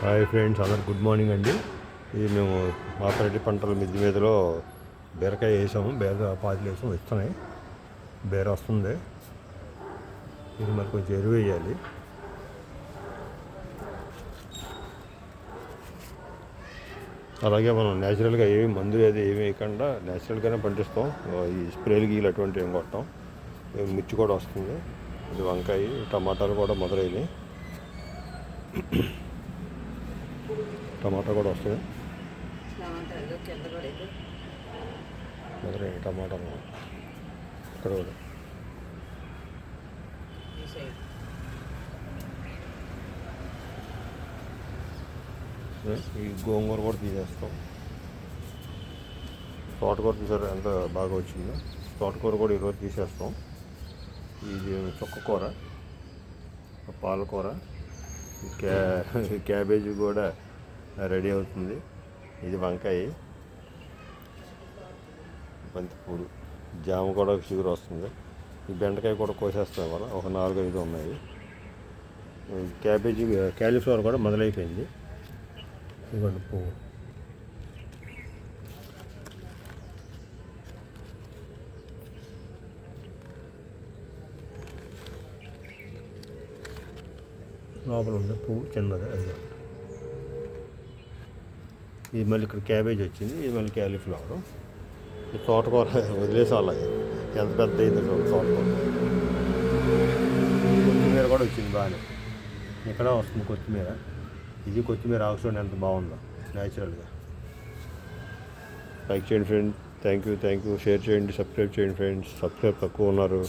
Hi friends అందరు good morning అండి. ఇది మేము మాపరెడ్డి పంటల మిద్ది మీదలో బీరకాయ వేసాము బీర పాతిలు వేసాము ఇస్తున్నాయి బీర వస్తుంది. ఇది మరి కొంచెం ఎరువు వేయాలి. అలాగే మనం న్యాచురల్గా ఏమి మందు అది ఏమి వేయకుండా న్యాచురల్గానే పండిస్తాం. ఈ స్ప్రేలు గీలు అటువంటివి ఏం కొట్టాం. మిర్చి కూడా వస్తుంది. ఇది వంకాయ టమాటాలు కూడా మొదలైనవి. టమాటా కూడా వస్తుంది మొదలైనవి టమాటాలు ఇక్కడ కూడా. ఈ గోంగూర కూడా తీసేస్తాం. తోటకూర తీసారు ఎంత బాగా వచ్చిందో? తోటకూర కూడా ఈరోజు తీసేస్తాం. ఇది చుక్కకూర పాలకూర క్యా క్యాబేజీ కూడా రెడీ అవుతుంది. ఇది వంకాయ. బంతిపూలు జామ కూడా చిగురు వస్తుంది. ఈ బెండకాయ కూడా కోసేస్తాం వల్ల ఒక నాలుగు ఐదు ఉన్నాయి. క్యాబేజీ క్యాలీఫ్లవర్ కూడా మొదలైపోయింది. ఇవ్వండి పువ్వు. లోపల ఉండే పువ్వు చిన్నది అది ఇది మళ్ళీ ఇక్కడ క్యాబేజ్ వచ్చింది ఇది మళ్ళీ క్యాలీఫ్లవర్. ఈ తోటకూర వదిలేసా ఎంత పెద్ద అయింది తోటకూర. కొత్తిమీర కూడా వచ్చింది బాగానే. ఇక్కడ వస్తుంది కొత్తిమీర. ఇది కొత్తిమీర ఆకుచూడండి ఎంత బాగుందో న్యాచురల్గా లైక్ చేయండి friend thank you thank you share చేయండి సబ్స్క్రైబ్ చేయండి ఫ్రెండ్స్ సబ్స్క్రైబ్ తక్కువ ఉన్నారు.